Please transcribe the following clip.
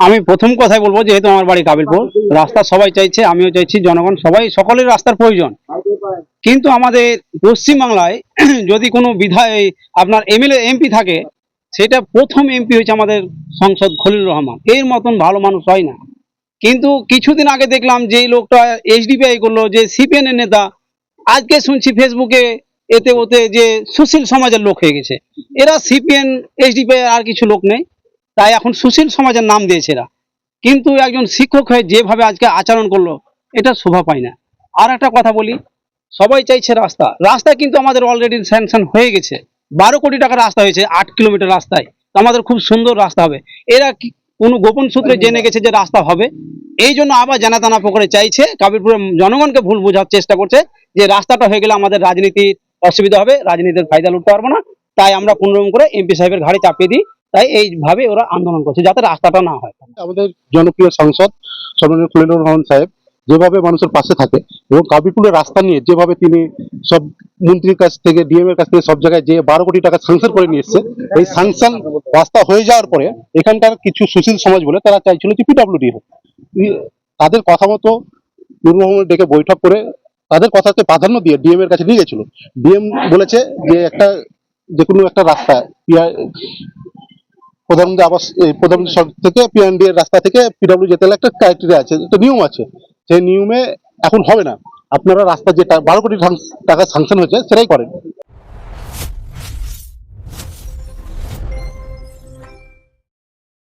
আমি প্রথম কথাই বলব, যেহেতু আমার বাড়ি কাবিলপুর, রাস্তা সবাই চাইছে, আমিও চাইছি, জনগণ সবাই, সকলের রাস্তার প্রয়োজন। কিন্তু আমাদের পশ্চিমবাংলায় যদি কোনো বিধায়, আপনার এমএলএ, এমপি থাকে, সেটা প্রথম এমপি হয়েছে আমাদের সংসদ খলিল রহমান। এর মতন ভালো মানুষ হয় না। কিন্তু কিছুদিন আগে দেখলাম যে লোকটা এইচডিপিআই করল, যে সিপিএন এর নেতা, আজকে শুনছি ফেসবুকে এতে ওতে যে সুশীল সমাজের লোক হয়ে গেছে। এরা সিপিএন এইচডিপিআই আর কিছু লোক নেই। তাই এখন সুশীল সমাজের নাম দিয়েছে এরা। কিন্তু একজন শিক্ষক হয়ে যেভাবে আজকে আচরণ করল, এটা শোভা পায় না। আর একটা কথা বলি, সবাই চাইছে রাস্তা। রাস্তা কিন্তু আমাদের অলরেডি স্যাংশন হয়ে গেছে। বারো কোটি টাকার রাস্তা হয়েছে, আট কিলোমিটার রাস্তায়। তো আমাদের খুব সুন্দর রাস্তা হবে। এরা কোনো গোপন সূত্রে জেনে গেছে যে রাস্তা হবে? এই জন্য আবার জানাতানা পকরে চাইছে কাবিরপুরের জনগণকে ভুল বোঝার চেষ্টা করছে যে রাস্তাটা হয়ে গেলে আমাদের রাজনীতির অসুবিধা হবে, রাজনীতির ফায়দা লুটতে পারব না। তাই আমরা কোনোরকম করে এমপি সাহেবের ঘাড়ে চাপিয়ে দিই। তাই এইভাবে ওরা আন্দোলন করছে যাতে রাস্তাটা না হয়। আমাদের জনপ্রিয় সাংসদ সম্মানীয় খলিলুর রহমান সাহেব যেভাবে মানুষের পাশে থাকে এবং কাবিপুরের রাস্তা নিয়ে যেভাবে তিনি সব মন্ত্রীর কাছ থেকে ডিএম এর কাছ থেকে সব জায়গায় যে বারো কোটি টাকা স্যাংশন করে নিয়ে এসছে, এই স্যাংশন রাস্তা হয়ে যাওয়ার পরে এখানকার কিছু সুশীল সমাজ বলে তারা চাইছিল যে পিডাব্লিউডি হোক। তাদের কথা মতো নুর মোহাম্মদ ডেকে বৈঠক করে তাদের কথাকে প্রাধান্য দিয়ে ডিএম এর কাছে নিয়ে গেছিল। ডিএম বলেছে যে একটা, যে কোনো একটা রাস্তা প্রধানমন্ত্রী আবাস প্রধানমন্ত্রী সড়ক থেকে পিএনডি এর রাস্তা থেকে পিডব্লিউ যেতে হলে একটা ক্রাইটেরিয়া আছে, একটা নিয়ম আছে। সেই নিয়মে এখন হবে না। আপনারা রাস্তা যে বারো কোটি টাকা স্যাংশন হয়েছে, সেটাই করেন।